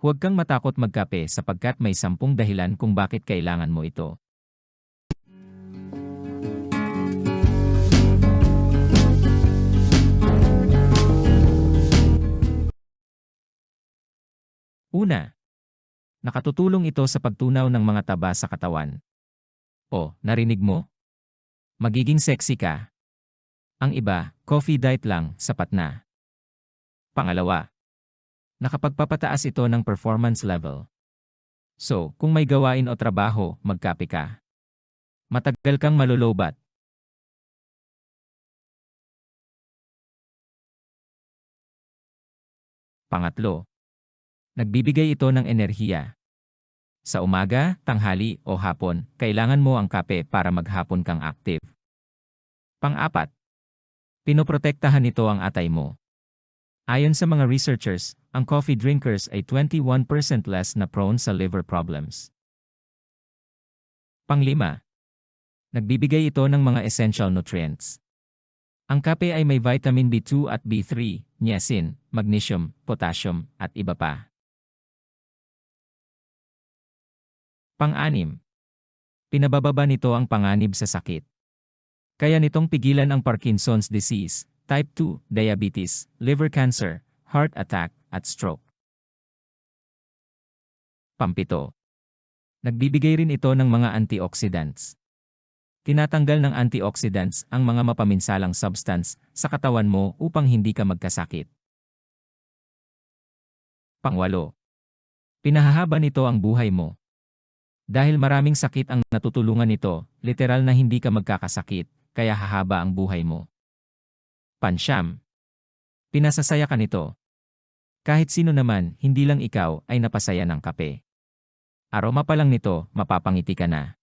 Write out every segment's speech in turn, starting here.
Huwag kang matakot magkape sapagkat may sampung dahilan kung bakit kailangan mo ito. Una, nakatutulong ito sa pagtunaw ng mga taba sa katawan. O, narinig mo? Magiging sexy ka. Ang iba, coffee diet lang, sapat na. Pangalawa, nakapagpapataas ito ng performance level. So, kung may gawain o trabaho, magkape ka. Matagal kang malulobat. Pangatlo, nagbibigay ito ng enerhiya. Sa umaga, tanghali o hapon, kailangan mo ang kape para maghapon kang active. Pang-apat, pinoprotektahan nito ang atay mo. Ayon sa mga researchers, ang coffee drinkers ay 21% less na prone sa liver problems. Panglima, nagbibigay ito ng mga essential nutrients. Ang kape ay may vitamin B2 at B3, niacin, magnesium, potassium, at iba pa. Pang-anim, pinabababa nito ang panganib sa sakit. Kaya nitong pigilan ang Parkinson's disease, type 2, diabetes, liver cancer, heart attack, at stroke. Pampito. Nagbibigay rin ito ng mga antioxidants. Tinatanggal ng antioxidants ang mga mapaminsalang substance sa katawan mo upang hindi ka magkasakit. Pangwalo. Pinahahaba nito ang buhay mo. Dahil maraming sakit ang natutulungan nito, literal na hindi ka magkakasakit, kaya hahaba ang buhay mo. Pansyam. Pinasasaya ka nito. Kahit sino naman, hindi lang ikaw, ay napasaya ng kape. Aroma pa lang nito, mapapangiti ka na.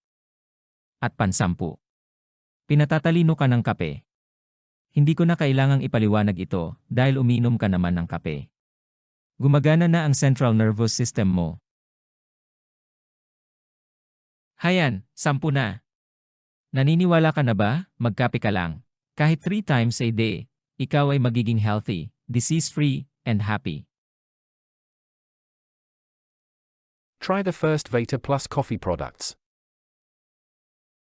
At pansampu. Pinatatalino ka ng kape. Hindi ko na kailangang ipaliwanag ito dahil uminom ka naman ng kape. Gumagana na ang central nervous system mo. Hayan, sampu na. Naniniwala ka na ba? Magkape ka lang. Kahit three times a day, ikaw ay magiging healthy, disease-free, and happy. Try the first Vita Plus coffee products.